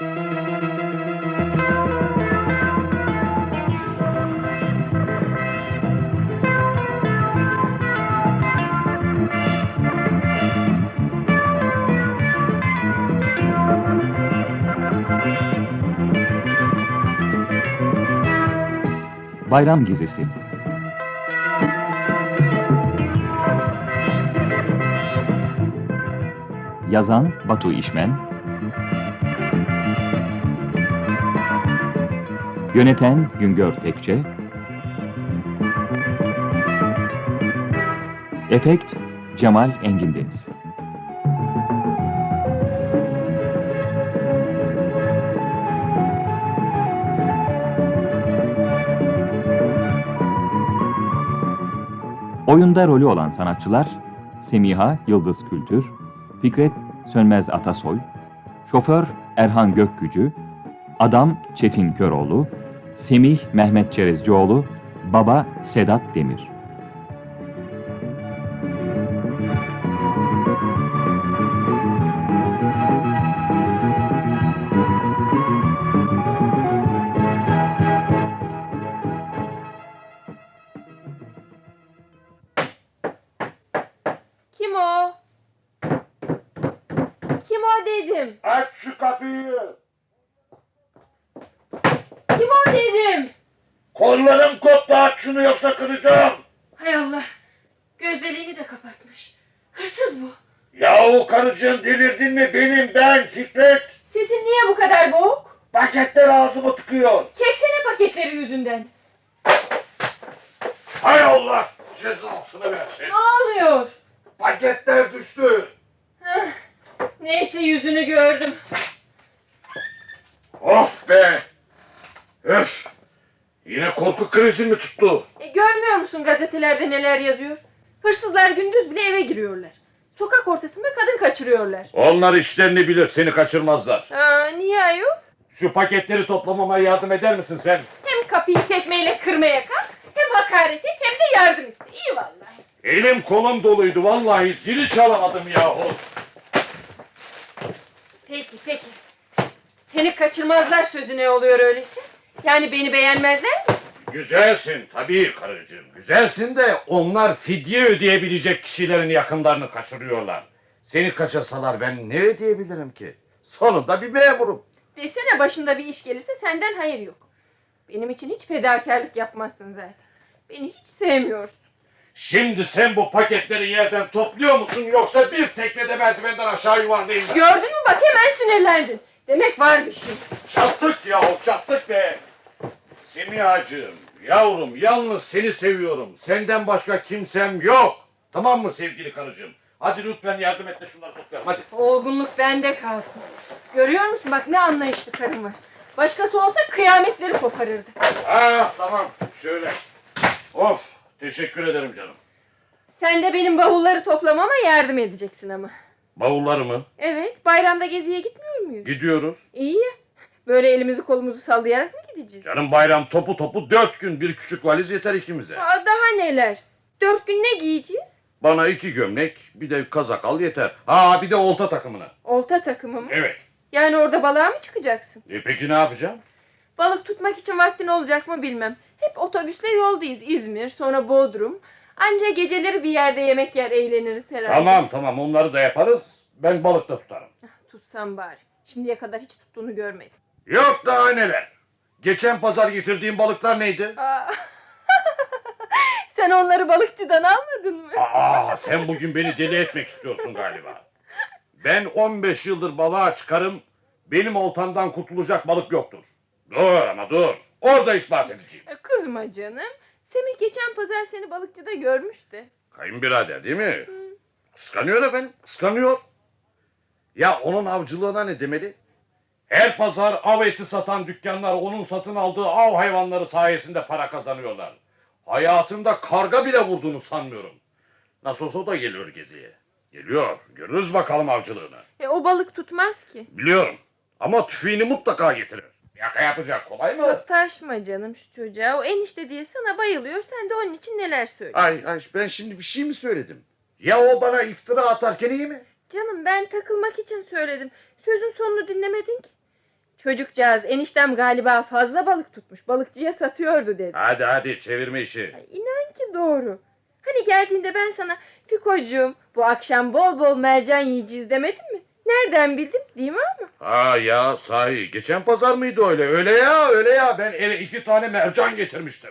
Bayram Gezisi. Yazan Batu İşmen Yöneten Güngör Tekçe. Efekt Cemal Engin Deniz. Oyunda rolü olan sanatçılar Semiha Yıldız Kültür, Fikret Sönmez Atasoy, Şoför Erhan Gökgücü, Adam Çetin Köroğlu, Semih Mehmet Çerezcioğlu, Baba Sedat Demir. Hay Allah cezasını versin. Ne oluyor? Paketler düştü. Heh, Neyse yüzünü gördüm. Of be. Öf. Yine korku krizi mi tuttu? E, görmüyor musun gazetelerde neler yazıyor? Hırsızlar gündüz bile eve giriyorlar. Sokak ortasında kadın kaçırıyorlar. Onlar işlerini bilir seni kaçırmazlar. Aa, niye ayol? Şu paketleri toplamama yardım eder misin sen? Hem kapıyı tekmeyle kırmaya kalk, hem hakaret et hem de yardım iste. İyi vallahi. Elim kolum doluydu vallahi zili çalamadım yahu. Peki peki. Seni kaçırmazlar sözü ne oluyor öyleyse? Yani beni beğenmezler mi? Güzelsin tabii karıcığım. Güzelsin de onlar fidye ödeyebilecek kişilerin yakınlarını kaçırıyorlar. Seni kaçırsalar ben ne ödeyebilirim ki? Sonunda bir memurum. Desene başında bir iş gelirse senden hayır yok. Benim için hiç fedakarlık yapmazsın zaten. Beni hiç sevmiyorsun. Şimdi sen bu paketleri yerden topluyor musun yoksa bir teknede merdivenden aşağı yuvarlayayım ben? Gördün mü bak hemen sinirlendin. Demek var bir şey. Çattık yahu çattık be. Semihacığım yavrum yalnız seni seviyorum. Senden başka kimsem yok. Tamam mı sevgili karıcığım? Hadi lütfen yardım et de şunları toplayalım hadi. Olgunluk bende kalsın. Görüyor musun bak ne anlayışlı karım var. Başkası olsa kıyametleri koparırdı. Ah tamam şöyle. Of teşekkür ederim canım. Sen de benim bavulları toplamama yardım edeceksin ama. Bavullarımı Evet bayramda geziye gitmiyor muyuz? gidiyoruz. İyi ya. Böyle elimizi kolumuzu sallayarak mı gideceğiz? Canım bayram topu topu dört gün bir küçük valiz yeter ikimize. Aa, daha neler? Dört gün ne giyeceğiz? Bana iki gömlek bir de kazak al yeter. Ha bir de olta takımına. Olta takımı mı? Evet. Yani orada balığa mı çıkacaksın? E peki ne yapacağım? Balık tutmak için vaktin olacak mı bilmem. Hep otobüsle yoldayız. İzmir, sonra Bodrum. Anca geceleri bir yerde yemek yer eğleniriz herhalde. Tamam tamam onları da yaparız. Ben balık da tutarım. Tutsam bari. Şimdiye kadar hiç tuttuğunu görmedim. Yok daha neler. Geçen pazar getirdiğim balıklar neydi? Aa. Sen onları balıkçıdan almadın mı? Aa sen bugün beni deli etmek istiyorsun galiba. Ben 15 yıldır balığa çıkarım. Benim oltamdan kurtulacak balık yoktur. Dur ama dur. Orada ispat edeceğim. E, Kızma canım. Semih geçen pazar seni balıkçıda görmüştü. Kayınbirader değil mi? Kıskanıyor efendim. Kıskanıyor. Ya onun avcılığına ne demeli? Her pazar av eti satan dükkanlar onun satın aldığı av hayvanları sayesinde para kazanıyorlar. Hayatında karga bile vurduğunu sanmıyorum. Nasıl olsa o da geliyor geziye. Geliyor. Görürüz bakalım avcılığını. E, o balık tutmaz ki. Biliyorum. Ama tüfeğini mutlaka getirir. Yaka yapacak kolay mı? Sataşma canım şu çocuğa. O enişte diye sana bayılıyor. Sen de onun için neler söylüyorsun. Ay, ay ben şimdi bir şey mi söyledim? Ya o bana iftira atarken iyi mi? Canım ben takılmak için söyledim. Sözün sonunu dinlemedin ki. Çocukcağız eniştem galiba fazla balık tutmuş. Balıkçıya satıyordu dedi. Hadi hadi çevirme işi. Ay, inan ki doğru. Hani geldiğinde ben sana Fikocuğum bu akşam bol bol mercan yiyeceğiz demedim mi? Nereden bildim değil mi ama? Ha ya sahi geçen pazar mıydı öyle? Öyle ya öyle ya ben eve iki tane mercan getirmiştim.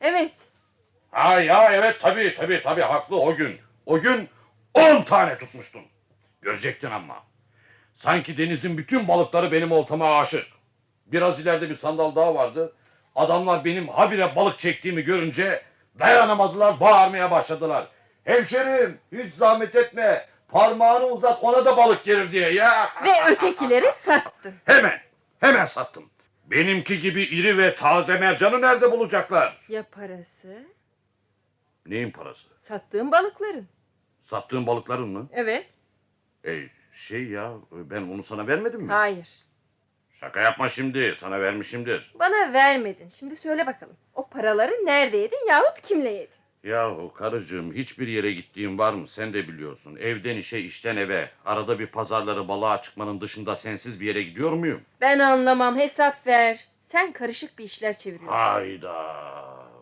Evet. Ha ya evet tabii tabii tabii haklı o gün. O gün on tane tutmuştum. Görecektin ama. Sanki denizin bütün balıkları benim oltama aşık. Biraz ileride bir sandal daha vardı. Adamlar benim habire balık çektiğimi görünce dayanamadılar bağırmaya başladılar. Hemşerim hiç zahmet etme. Parmağını uzat ona da balık gelir diye ya. Ve ötekileri sattın. Hemen hemen sattım. Benimki gibi iri ve taze mercanı nerede bulacaklar? Ya parası? Neyin parası? Sattığın balıkların. Sattığın balıkların mı? Evet. E, şey ya ben onu sana vermedim mi? Hayır. Şaka yapma şimdi sana vermişimdir. Bana vermedin. Şimdi söyle bakalım. O paraları nerede yedin yahut kimle yedin? Yahu karıcığım hiçbir yere gittiğin var mı sen de biliyorsun. Evden işe işten eve. Arada bir pazarları balığa çıkmanın dışında sensiz bir yere gidiyor muyum? Ben anlamam hesap ver. Sen karışık bir işler çeviriyorsun. Hayda.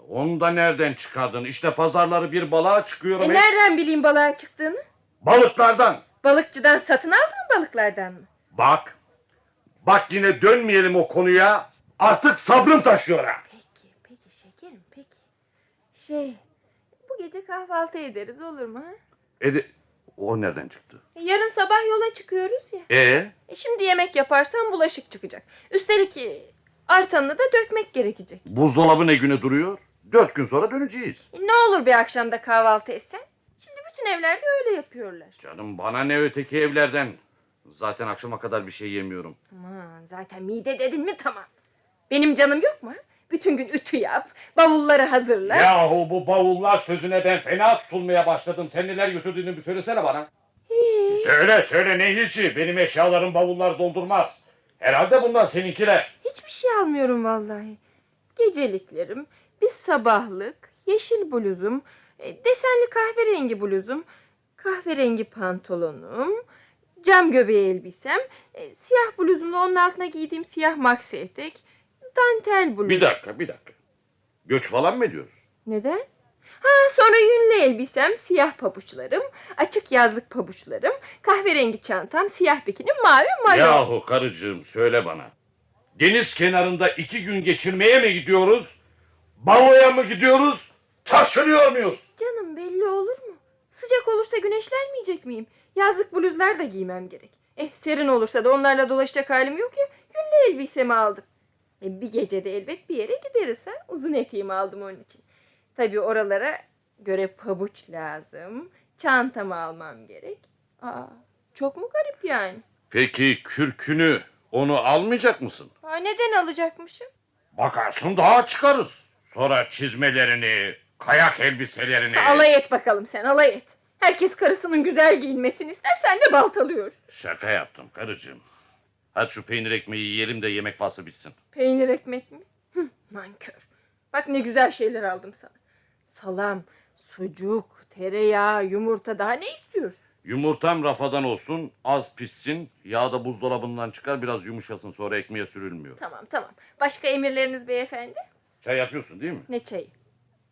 Onu da nereden çıkardın? İşte pazarları bir balığa çıkıyorum. E hep- nereden bileyim balığa çıktığını? Balıklardan. Balıkçıdan satın aldığın balıklardan mı? Bak. Bak yine dönmeyelim o konuya. Artık sabrım taşıyor ha. Peki, peki şekerim, peki. Şey, gece kahvaltı ederiz olur mu? Ha? E de- o nereden çıktı? Yarın sabah yola çıkıyoruz ya. E E, şimdi yemek yaparsan bulaşık çıkacak. Üstelik e, artanını da dökmek gerekecek. buzdolabı ne güne duruyor? Dört gün sonra döneceğiz. E, ne olur bir akşamda kahvaltı etsen? Şimdi bütün evlerde öyle yapıyorlar. Canım bana ne öteki evlerden. Zaten akşama kadar bir şey yemiyorum. Aman zaten mide dedin mi tamam. Benim canım yok mu? ha? Bütün gün ütü yap, bavulları hazırla. Yahu bu bavullar sözüne ben fena tutulmaya başladım. Sen neler götürdüğünü bir söylesene bana. Hiç. Söyle söyle ne hiçi. Benim eşyalarım bavullar doldurmaz. Herhalde bunlar seninkiler. Hiçbir şey almıyorum vallahi. Geceliklerim, bir sabahlık, yeşil bluzum, e, desenli kahverengi bluzum, kahverengi pantolonum, cam göbeği elbisem, e, siyah bluzumla onun altına giydiğim siyah maxi etek, dantel bluz. Bir dakika bir dakika. Göç falan mı ediyoruz? Neden? Ha sonra yünlü elbisem, siyah pabuçlarım, açık yazlık pabuçlarım, kahverengi çantam, siyah bikinim, mavi mayo. Yahu karıcığım söyle bana. Deniz kenarında iki gün geçirmeye mi gidiyoruz? Baloya mı gidiyoruz? Taşınıyor muyuz? Canım belli olur mu? Sıcak olursa güneşlenmeyecek miyim? Yazlık bluzlar da giymem gerek. Eh serin olursa da onlarla dolaşacak halim yok ya. Günlü elbisemi aldım. E, bir gecede elbet bir yere gideriz ha. Uzun eteğimi aldım onun için. Tabii oralara göre pabuç lazım. Çantamı almam gerek. Aa, çok mu garip yani? Peki kürkünü onu almayacak mısın? Aa, neden alacakmışım? Bakarsın daha çıkarız. Sonra çizmelerini, kayak elbiselerini. Alay et bakalım sen alay et. Herkes karısının güzel giyinmesini ister sen de baltalıyorsun. Şaka yaptım karıcığım. Hadi şu peynir ekmeği yiyelim de yemek faslı bitsin. Peynir ekmek mi? Hı, nankör. Bak ne güzel şeyler aldım sana. Salam, sucuk, tereyağı, yumurta daha ne istiyorsun? Yumurtam rafadan olsun, az pişsin. Yağ da buzdolabından çıkar, biraz yumuşasın sonra ekmeğe sürülmüyor. Tamam tamam. Başka emirleriniz beyefendi? Çay yapıyorsun değil mi? Ne çayı?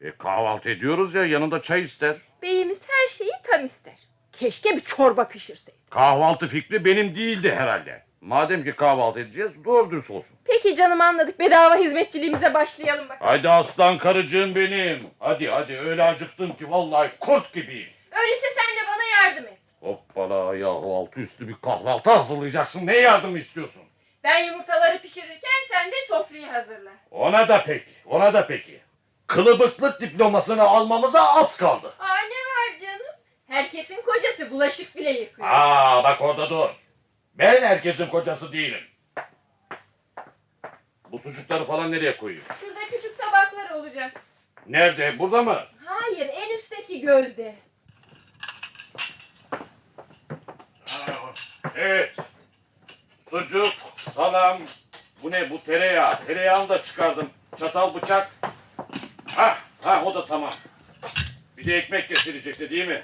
E kahvaltı ediyoruz ya yanında çay ister. Beyimiz her şeyi tam ister. Keşke bir çorba pişirseydi. Kahvaltı fikri benim değildi herhalde. Madem ki kahvaltı edeceğiz doğru dürüst olsun. Peki canım anladık. Bedava hizmetçiliğimize başlayalım bak. Haydi aslan karıcığım benim. Hadi hadi öyle acıktım ki vallahi kurt gibiyim. Öyleyse sen de bana yardım et. Hoppala yahu altı üstü bir kahvaltı hazırlayacaksın. Ne yardımı istiyorsun? Ben yumurtaları pişirirken sen de sofrayı hazırla. Ona da peki, ona da peki. Kılıbıklık diplomasını almamıza az kaldı. Aa ne var canım? Herkesin kocası bulaşık bile yıkıyor. Aa bak orada dur. Ben herkesin kocası değilim. Bu sucukları falan nereye koyayım? Şurada küçük tabaklar olacak. Nerede? Burada mı? Hayır en üstteki gözde. Evet. Sucuk, salam. Bu ne? Bu tereyağı. Tereyağını da çıkardım. Çatal, bıçak. Ha, ha o da tamam. Bir de ekmek kesilecekti değil mi?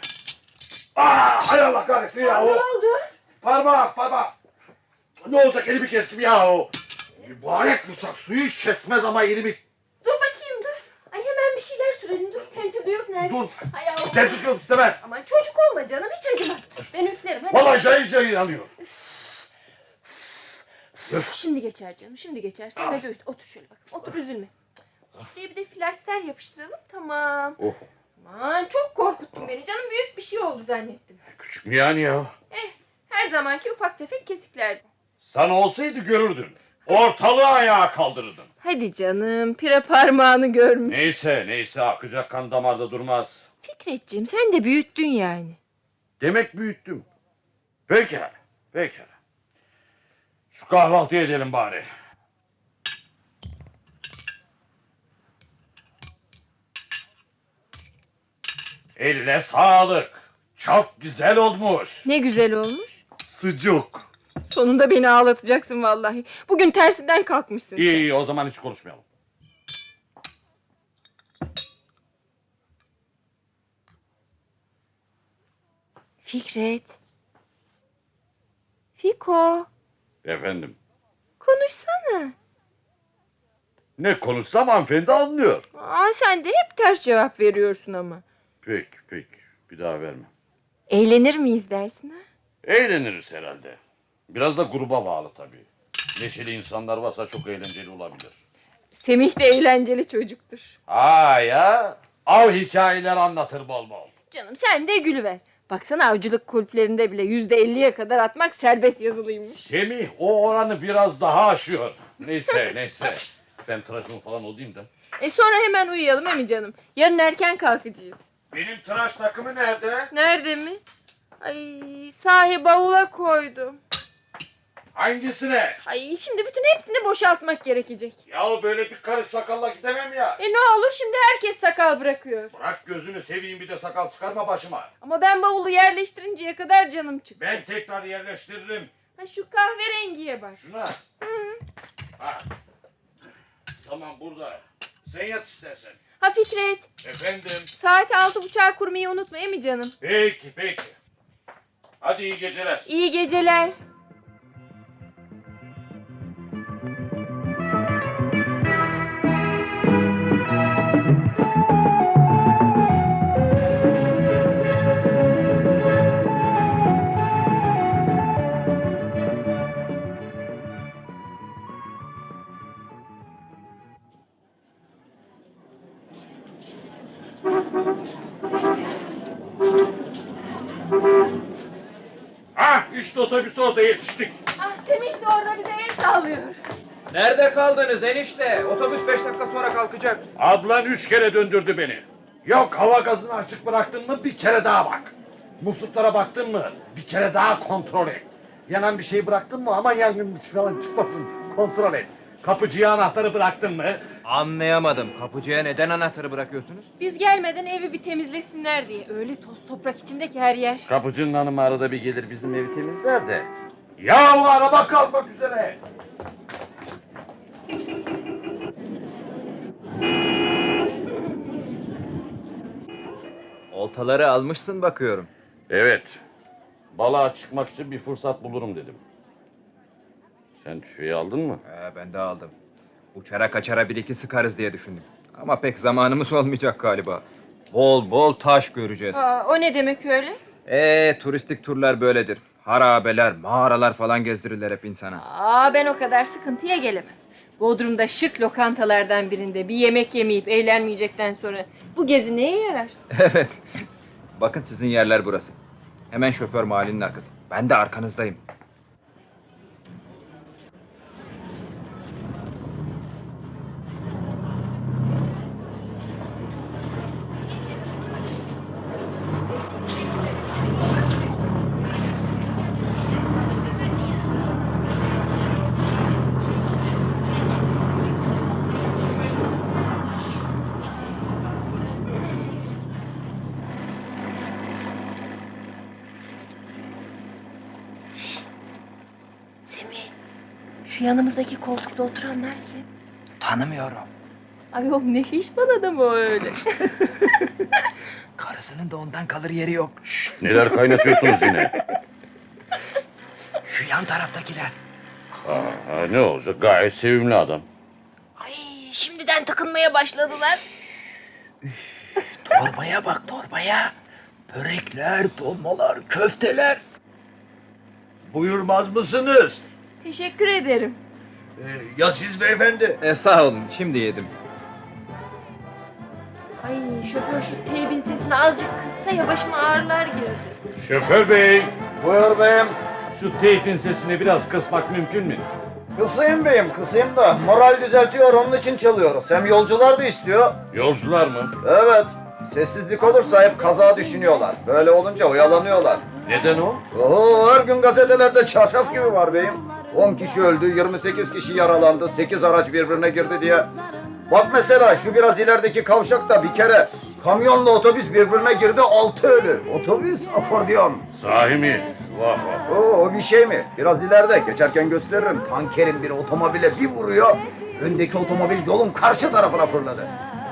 Aa, hay Allah kahretsin Ne yahu. oldu? Parmak, parmak. Ne olacak elimi kestim yahu. Mübarek bıçak suyu kesmez ama elimi... Dur bakayım dur. Ay hemen bir şeyler sürelim dur. Tentür de yok nerede? Dur. Ay Allah. Tehdit yok istemem. Aman çocuk olma canım hiç acımaz. Ben üflerim hadi. Vallahi cayır cayır yanıyor. Şimdi geçer canım şimdi geçer. Sen hadi otur, otur şöyle bak. Otur üzülme. Şuraya bir de flaster yapıştıralım tamam. Oh. Aman çok korkuttun beni canım büyük bir şey oldu zannettim. Küçük mü yani ya? Her zamanki ufak tefek kesiklerdi. Sana olsaydı görürdün. Ortalığı ayağa kaldırırdın. Hadi canım pire parmağını görmüş. Neyse neyse akacak kan damarda durmaz. Fikretciğim sen de büyüttün yani. Demek büyüttüm. Pekala, pekala. Şu kahvaltı edelim bari. Eline sağlık. Çok güzel olmuş. Ne güzel olmuş. Sucuk. Sonunda beni ağlatacaksın vallahi. Bugün tersinden kalkmışsın. İyi iyi o zaman hiç konuşmayalım. Fikret. Fiko. Efendim. Konuşsana. Ne konuşsam hanımefendi anlıyor. Aa, sen de hep ters cevap veriyorsun ama. Peki peki bir daha verme. Eğlenir miyiz dersin ha? Eğleniriz herhalde. Biraz da gruba bağlı tabii. Neşeli insanlar varsa çok eğlenceli olabilir. Semih de eğlenceli çocuktur. Ha ya. Av hikayeler anlatır bol bol. Canım sen de gülüver. Baksana avcılık kulüplerinde bile yüzde elliye kadar atmak serbest yazılıymış. Semih o oranı biraz daha aşıyor. Neyse neyse. Ben tıraşımı falan olayım da. E sonra hemen uyuyalım he mi canım? Yarın erken kalkacağız. Benim tıraş takımı nerede? Nerede mi? Ay sahi bavula koydum. Hangisine? Ay şimdi bütün hepsini boşaltmak gerekecek. Ya böyle bir karış sakalla gidemem ya. E ne olur şimdi herkes sakal bırakıyor. Bırak gözünü seveyim bir de sakal çıkarma başıma. Ama ben bavulu yerleştirinceye kadar canım çıktı. Ben tekrar yerleştiririm. Ha şu kahverengiye bak. Şuna. Ha. Tamam burada. Sen yat istersen. Ha Fikret Efendim. saat altı buçuğa kurmayı unutma mi canım? Peki peki. Hadi iyi geceler. İyi geceler. İşte otobüs orada yetiştik. Ah Semih de orada bize el sallıyor. Nerede kaldınız enişte? Otobüs 5 dakika sonra kalkacak. Ablan üç kere döndürdü beni. Yok hava gazını açık bıraktın mı bir kere daha bak. Musluklara baktın mı bir kere daha kontrol et. Yanan bir şey bıraktın mı ama yangın falan çıkmasın kontrol et. Kapıcıya anahtarı bıraktın mı? Anlayamadım. Kapıcıya neden anahtarı bırakıyorsunuz? Biz gelmeden evi bir temizlesinler diye. Öyle toz toprak içindeki her yer. Kapıcının hanımı arada bir gelir bizim evi temizler de. Ya araba kalkmak üzere. Oltaları almışsın bakıyorum. Evet. Balığa çıkmak için bir fırsat bulurum dedim. Sen tüfeği aldın mı? He, ben de aldım. Uçara kaçara bir iki sıkarız diye düşündüm. Ama pek zamanımız olmayacak galiba. Bol bol taş göreceğiz. Aa, o ne demek öyle? Ee, turistik turlar böyledir. Harabeler, mağaralar falan gezdirirler hep insana. Aa ben o kadar sıkıntıya gelemem. Bodrum'da şık lokantalardan birinde bir yemek yemeyip eğlenmeyecekten sonra bu gezi neye yarar? evet. Bakın sizin yerler burası. Hemen şoför mahallinin arkası. Ben de arkanızdayım. Yanımızdaki koltukta oturanlar kim? Tanımıyorum. Ayol ne şişman adam o öyle. Karısının da ondan kalır yeri yok. Neler kaynatıyorsunuz yine? Şu yan taraftakiler. Aa, ne olacak? Gayet sevimli adam. Ay şimdiden takılmaya başladılar. Torbaya bak torbaya. Börekler, dolmalar, köfteler. Buyurmaz mısınız? Teşekkür ederim. Ee, ya siz beyefendi? E, sağ olun şimdi yedim. Ay şoför şu teybin sesini azıcık kıssa ya başıma ağrılar girdi. Şoför bey, Buyur beyim. şu teyfin sesini biraz kısmak mümkün mü? Kısayım beyim, kısayım da moral düzeltiyor onun için çalıyoruz. Hem yolcular da istiyor. Yolcular mı? Evet. Sessizlik olursa hep kaza düşünüyorlar. Böyle olunca oyalanıyorlar. Neden o? Oo, her gün gazetelerde çarşaf gibi var beyim. 10 kişi öldü, 28 kişi yaralandı, 8 araç birbirine girdi diye. Bak mesela şu biraz ilerideki kavşakta bir kere kamyonla otobüs birbirine girdi, 6 ölü. Otobüs akordiyon. Sahi mi? Vah vah. Oo, o bir şey mi? Biraz ileride geçerken gösteririm. Tankerin biri otomobile bir vuruyor. Öndeki otomobil yolun karşı tarafına fırladı.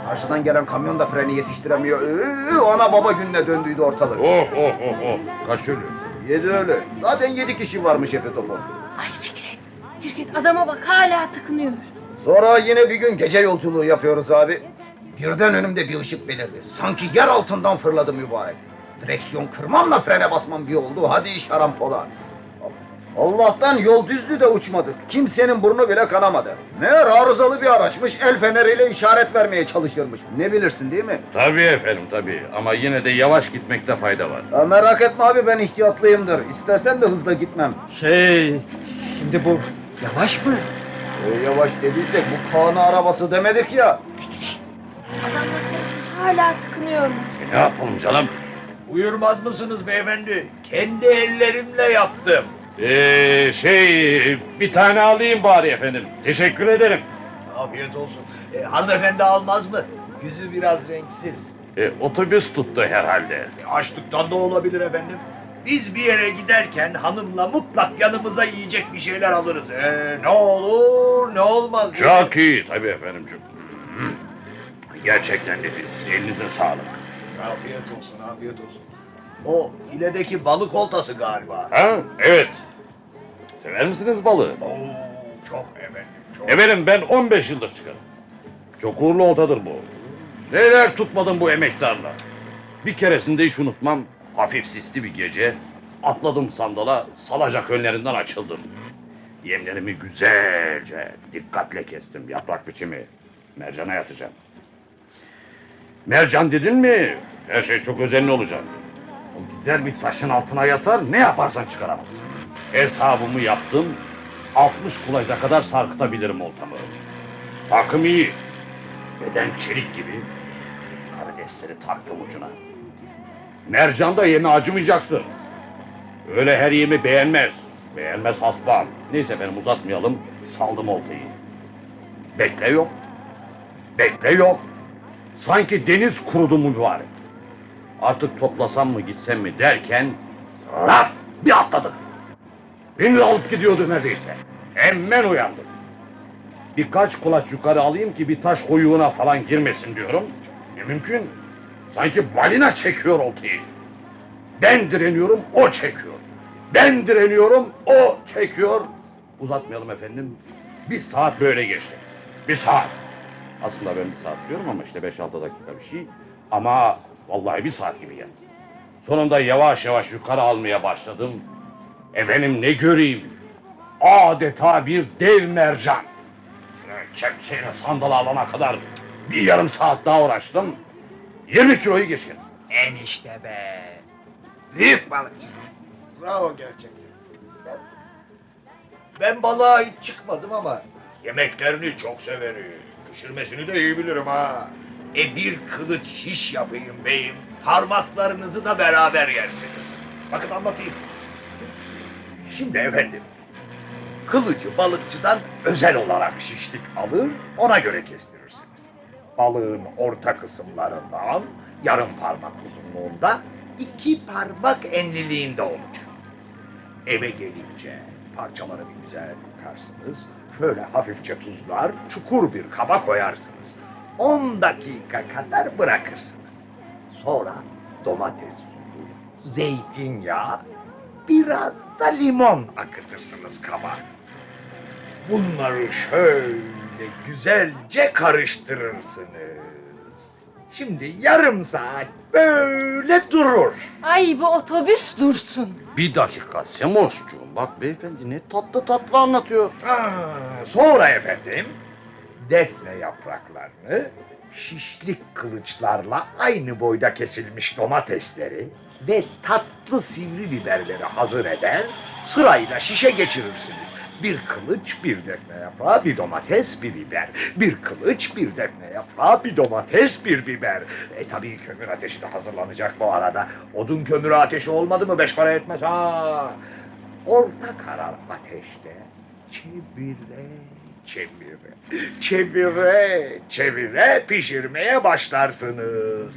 Karşıdan gelen kamyon da freni yetiştiremiyor. Ee, ana baba gününe döndüydü ortalık. Oh oh oh oh. Kaç ölü? Yedi öyle. Zaten yedi kişi varmış hepi topu. Ay Fikret. Fikret adama bak hala tıkınıyor. Sonra yine bir gün gece yolculuğu yapıyoruz abi. Birden önümde bir ışık belirdi. Sanki yer altından fırladı mübarek. Direksiyon kırmamla frene basmam bir oldu. Hadi iş harampola. Allah'tan yol düzdü de uçmadık. Kimsenin burnu bile kanamadı. Meğer arızalı bir araçmış. El feneriyle işaret vermeye çalışırmış. Ne bilirsin değil mi? Tabii efendim tabii. Ama yine de yavaş gitmekte fayda var. Ya merak etme abi ben ihtiyatlıyımdır. İstersen de hızla gitmem. Şey, şimdi bu yavaş mı? E, yavaş dediysek bu Kaan'ı arabası demedik ya. Adamla karısı hala tıkınıyorlar. E, ne yapalım canım? Buyurmaz mısınız beyefendi? Kendi ellerimle yaptım. Ee, şey bir tane alayım bari efendim. Teşekkür ederim. Afiyet olsun. Ee, hanımefendi almaz mı? Yüzü biraz renksiz. E, otobüs tuttu herhalde. E, açlıktan da olabilir efendim. Biz bir yere giderken hanımla mutlak yanımıza yiyecek bir şeyler alırız. Ee, ne olur ne olmaz. Çok iyi tabii efendim. Çok... Hı. Gerçekten nefis. Elinize sağlık. Afiyet olsun, afiyet olsun. O filedeki balık oltası galiba. Ha? Evet. Sever misiniz balığı? Oo, çok efendim, çok. Efendim ben 15 yıldır çıkarım. Çok uğurlu oltadır bu. Neler tutmadım bu emektarla. Bir keresinde hiç unutmam. Hafif sisli bir gece. Atladım sandala, salacak önlerinden açıldım. Yemlerimi güzelce, dikkatle kestim. Yaprak biçimi. Mercana yatacağım. Mercan dedin mi, her şey çok özenli olacak. O gider bir taşın altına yatar, ne yaparsan çıkaramaz. Hesabımı yaptım, 60 kulaca kadar sarkıtabilirim oltamı. Takım iyi. Beden çelik gibi. Karidesleri taktım ucuna. Mercanda yeme acımayacaksın. Öyle her yemi beğenmez. Beğenmez hasbam. Neyse efendim uzatmayalım. Saldım oltayı. Bekle yok. Bekle yok. Sanki deniz kurudu mübarek. Artık toplasam mı gitsem mi derken rap bir atladı. Beni de alıp gidiyordu neredeyse. Hemen uyandım. Birkaç kulaç yukarı alayım ki bir taş oyuğuna falan girmesin diyorum. Ne mümkün? Sanki balina çekiyor oltayı. Ben direniyorum, o çekiyor. Ben direniyorum, o çekiyor. Uzatmayalım efendim. Bir saat böyle geçti. Bir saat. Aslında ben bir saat diyorum ama işte 5-6 dakika bir şey. Ama vallahi bir saat gibi geldi. Sonunda yavaş yavaş yukarı almaya başladım. Efendim ne göreyim? Adeta bir dev mercan. Kepçeyle sandal alana kadar bir yarım saat daha uğraştım. 20 kiloyu geçirdim. Enişte be. Büyük balıkçısın. Bravo gerçekten. Ben, ben balığa hiç çıkmadım ama yemeklerini çok severim. Pişirmesini de iyi bilirim ha. E bir kılıç şiş yapayım beyim. Parmaklarınızı da beraber yersiniz. Bakın anlatayım. Şimdi efendim. Kılıcı balıkçıdan özel olarak şişlik alır, ona göre kestirirsiniz. Balığın orta kısımlarından yarım parmak uzunluğunda iki parmak enliliğinde olacak. Eve gelince parçaları bir güzel yıkarsınız. Şöyle hafifçe tuzlar, çukur bir kaba koyarsınız. 10 dakika kadar bırakırsınız. Sonra domates suyu, zeytinyağı, biraz da limon akıtırsınız kaba. Bunları şöyle güzelce karıştırırsınız. Şimdi yarım saat böyle durur. Ay bu otobüs dursun. Bir dakika Semoşcuğum. Bak beyefendi ne tatlı tatlı anlatıyor. Ha, sonra efendim defne yapraklarını şişlik kılıçlarla aynı boyda kesilmiş domatesleri ve tatlı sivri biberleri hazır eder, sırayla şişe geçirirsiniz. Bir kılıç, bir defne yaprağı, bir domates, bir biber. Bir kılıç, bir defne yaprağı, bir domates, bir biber. E tabii kömür ateşi de hazırlanacak bu arada. Odun kömürü ateşi olmadı mı beş para etmez ha. Orta karar ateşte çevire çevire çevire çevire pişirmeye başlarsınız.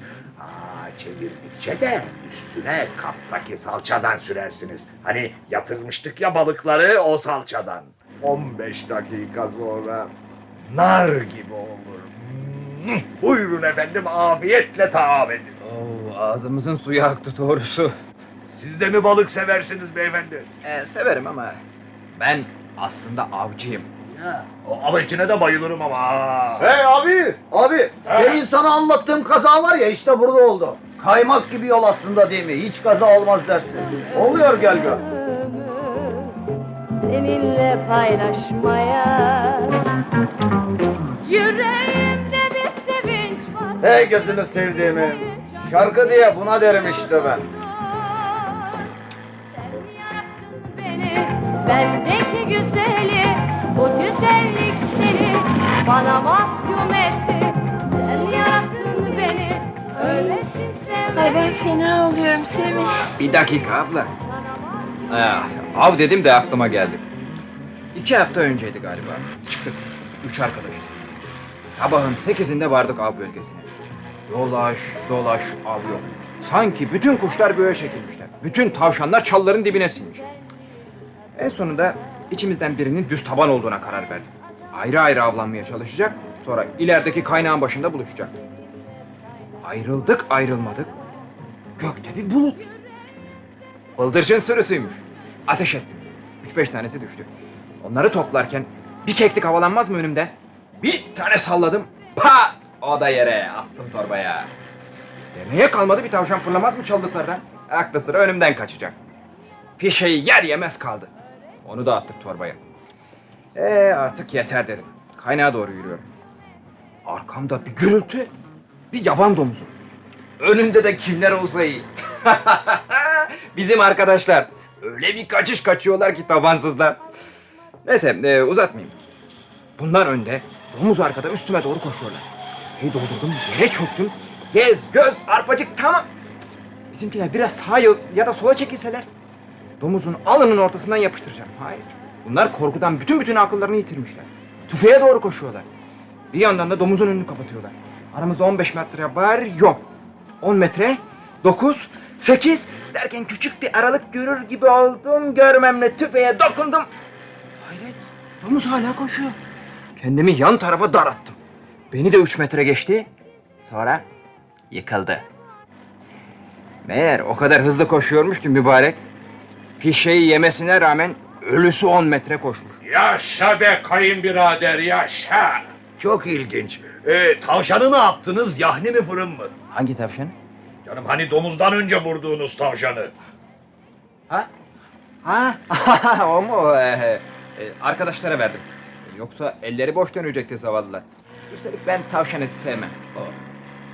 Çevirdikçe de üstüne kaptaki salçadan sürersiniz. Hani yatırmıştık ya balıkları o salçadan. 15 dakika sonra nar gibi olur. Buyurun efendim afiyetle taam edin. Oo, ağzımızın suyu aktı doğrusu. Siz de mi balık seversiniz beyefendi? Ee, severim ama ben aslında avcıyım. Av etine de bayılırım ama. ha. Hey abi, abi. Ha. Demin sana anlattığım kaza var ya işte burada oldu. Kaymak gibi yol aslında değil mi? Hiç kaza olmaz dersin. Oluyor gel gör. seninle paylaşmaya Yüreğimde bir sevinç var Hey gözünü sevdiğimi. Şarkı diye buna derim işte ben. Sen yarattın beni Bendeki güzeli Bu güzellik seni Bana mahkum etti Sen yarattın beni Öğrettin Ay ben fena oluyorum Semih. Bir dakika abla. Ah, av dedim de aklıma geldi. İki hafta önceydi galiba. Çıktık. Üç arkadaşız. Sabahın sekizinde vardık av bölgesine. Dolaş dolaş av yok. Sanki bütün kuşlar göğe çekilmişler. Bütün tavşanlar çalların dibine sinmiş. En sonunda içimizden birinin düz taban olduğuna karar verdik. Ayrı ayrı avlanmaya çalışacak. Sonra ilerideki kaynağın başında buluşacaktık. Ayrıldık ayrılmadık. Gökte bir bulut. Bıldırcın sürüsüymüş. Ateş ettim. Üç beş tanesi düştü. Onları toplarken bir keklik havalanmaz mı önümde? Bir tane salladım. Pat! O da yere attım torbaya. Demeye kalmadı bir tavşan fırlamaz mı çaldıklardan? Aklı sıra önümden kaçacak. Fişeyi yer yemez kaldı. Onu da attık torbaya. Ee artık yeter dedim. Kaynağa doğru yürüyorum. Arkamda bir gürültü, bir yaban domuzu. Önümde de kimler olsa iyi. Bizim arkadaşlar. Öyle bir kaçış kaçıyorlar ki tabansızlar. Neyse e, uzatmayayım. Bunlar önde, domuz arkada üstüme doğru koşuyorlar. Tüfeği doldurdum, yere çöktüm. Gez, göz, arpacık tamam. Bizimkiler biraz sağa ya da sola çekilseler domuzun alnının ortasından yapıştıracağım. Hayır. Bunlar korkudan bütün bütün akıllarını yitirmişler. Tüfeğe doğru koşuyorlar. Bir yandan da domuzun önünü kapatıyorlar. Aramızda 15 metre var yok. 10 metre, 9, 8 derken küçük bir aralık görür gibi oldum. Görmemle tüfeğe dokundum. Hayret, domuz hala koşuyor. Kendimi yan tarafa darattım. Beni de 3 metre geçti. Sonra yıkıldı. Meğer o kadar hızlı koşuyormuş ki mübarek. Fişeyi yemesine rağmen ölüsü 10 metre koşmuş. Yaşa be kayınbirader yaşa. Çok ilginç. Ee, tavşanı ne yaptınız? Yahni mi fırın mı? Hangi tavşan? Canım hani domuzdan önce vurduğunuz tavşanı. Ha? Ha? o mu? Ee, e, arkadaşlara verdim. Yoksa elleri boş dönecekti zavallılar. Üstelik ben tavşan eti sevmem.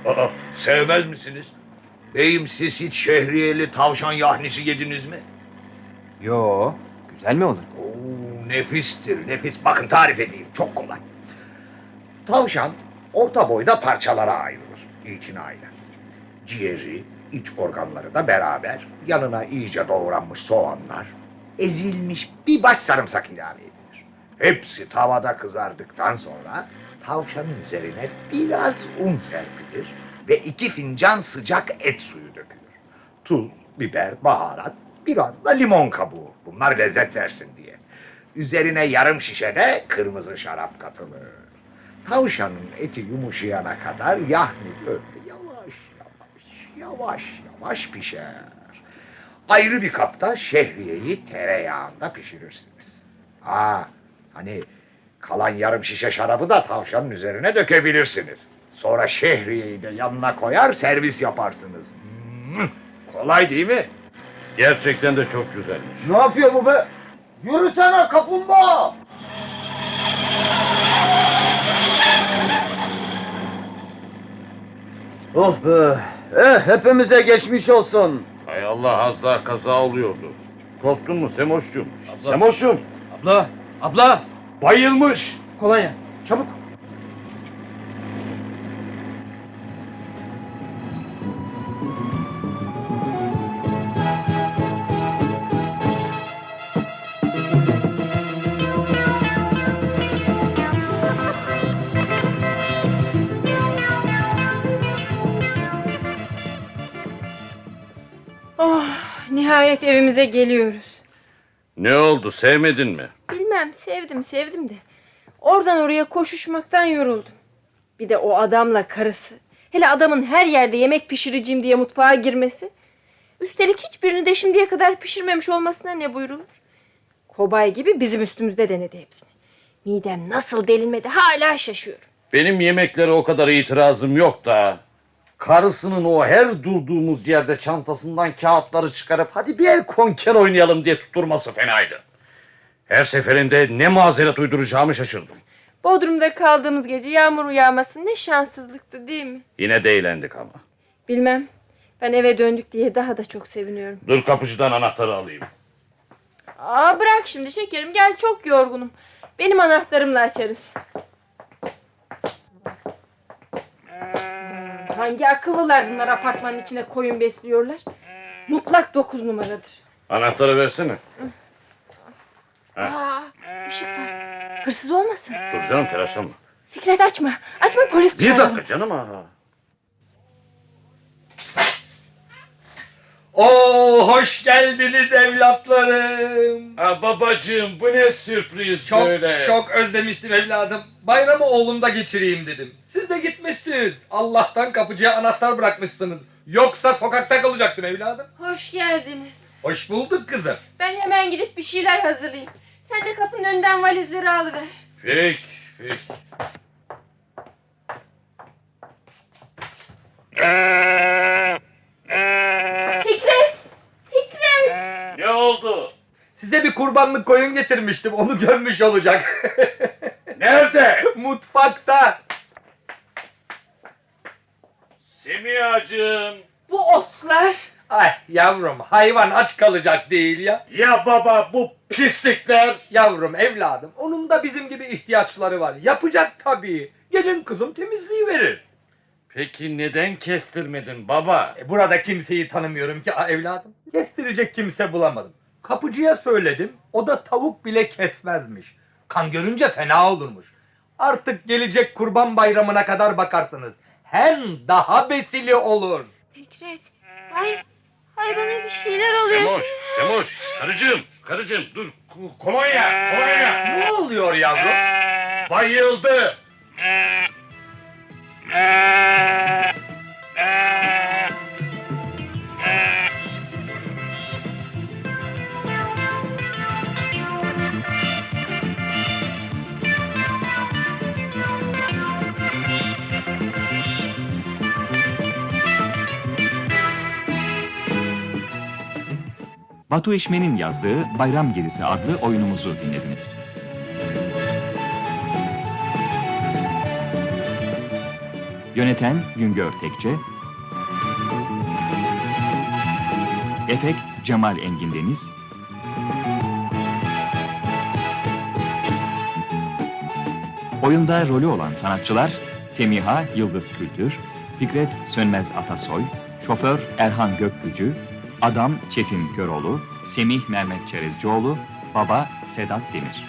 Aa, sevmez misiniz? Beyim siz hiç şehriyeli tavşan yahnisi yediniz mi? Yo, güzel mi olur? Oo, nefistir nefis. Bakın tarif edeyim çok kolay. Tavşan orta boyda parçalara ayrılır. İtinayla. Ciğeri, iç organları da beraber yanına iyice doğranmış soğanlar, ezilmiş bir baş sarımsak ilave edilir. Hepsi tavada kızardıktan sonra tavşanın üzerine biraz un serpilir ve iki fincan sıcak et suyu dökülür. Tuz, biber, baharat, biraz da limon kabuğu. Bunlar lezzet versin diye. Üzerine yarım şişe de kırmızı şarap katılır. Tavşanın eti yumuşayana kadar yahni böyle yavaş yavaş, yavaş yavaş pişer. Ayrı bir kapta şehriyeyi tereyağında pişirirsiniz. Aa, hani Kalan yarım şişe şarabı da tavşanın üzerine dökebilirsiniz. Sonra şehriyeyi de yanına koyar servis yaparsınız. Hmm, Kolay değil mi? Gerçekten de çok güzelmiş. Ne yapıyor bu be? Yürüsene kaplumbağa! Oh be! Eh hepimize geçmiş olsun. Hay Allah az daha kaza oluyordu. Korktun mu Semoş'cum? Semoş'cum Abla, abla. bayılmış. Kolonya, çabuk. Evimize geliyoruz. Ne oldu sevmedin mi? Bilmem sevdim sevdim de. Oradan oraya koşuşmaktan yoruldum. Bir de o adamla karısı. Hele adamın her yerde yemek pişireceğim diye mutfağa girmesi. Üstelik hiçbirini de şimdiye kadar pişirmemiş olmasına ne buyrulur? Kobay gibi bizim üstümüzde denedi hepsini. Midem nasıl delinmedi hala şaşıyorum. Benim yemeklere o kadar itirazım yok da. Karısının o her durduğumuz yerde çantasından kağıtları çıkarıp hadi bir el konker oynayalım diye tutturması fenaydı. Her seferinde ne mazeret uyduracağımı şaşırdım. Bodrum'da kaldığımız gece yağmur yağması ne şanssızlıktı değil mi? Yine de eğlendik ama. Bilmem. Ben eve döndük diye daha da çok seviniyorum. Dur kapıcıdan anahtarı alayım. Aa bırak şimdi şekerim gel çok yorgunum. Benim anahtarımla açarız. Hangi akıllılar bunlar apartmanın içine koyun besliyorlar? Mutlak dokuz numaradır. Anahtarı versene. Aa, ışık var. Hırsız olmasın. Dur canım telaşlanma. Fikret açma. Açma polis Bir çağıralım. dakika canım ha. Oo, hoş geldiniz evlatlarım. Ha babacığım bu ne sürpriz Çok böyle. çok özlemiştim evladım. Bayramı oğlumda geçireyim dedim. Siz de gitmişsiniz. Allah'tan kapıcıya anahtar bırakmışsınız. Yoksa sokakta kalacaktım evladım. Hoş geldiniz. Hoş bulduk kızım. Ben hemen gidip bir şeyler hazırlayayım. Sen de kapının önünden valizleri alıver. Peki peki. Fikret! Fikret! Ne oldu? Size bir kurbanlık koyun getirmiştim. Onu görmüş olacak. Nerede? Mutfakta. Semihacığım. Bu otlar. Ay yavrum hayvan aç kalacak değil ya. Ya baba bu pislikler. Yavrum evladım onun da bizim gibi ihtiyaçları var. Yapacak tabii. Gelin kızım temizliği verir. Peki neden kestirmedin baba? E, burada kimseyi tanımıyorum ki a, evladım. Kestirecek kimse bulamadım. Kapıcıya söyledim. O da tavuk bile kesmezmiş. Kan görünce fena olurmuş. Artık gelecek kurban bayramına kadar bakarsınız. Hem daha besili olur. Fikret. Ay, ay bana bir şeyler oluyor. Semoş, Semoş. Karıcığım, karıcığım dur. Ko- Kolonya, kolonya. Ne oluyor yavrum? Bayıldı. Batu Eşmen'in yazdığı Bayram Gezisi adlı oyunumuzu dinlediniz. Yöneten Güngör Tekçe Efekt Cemal Engin Deniz Oyunda rolü olan sanatçılar Semiha Yıldız Kültür, Fikret Sönmez Atasoy, Şoför Erhan Gökgücü, Adam Çetin Köroğlu, Semih Mehmet Çerezcioğlu, Baba Sedat Demir.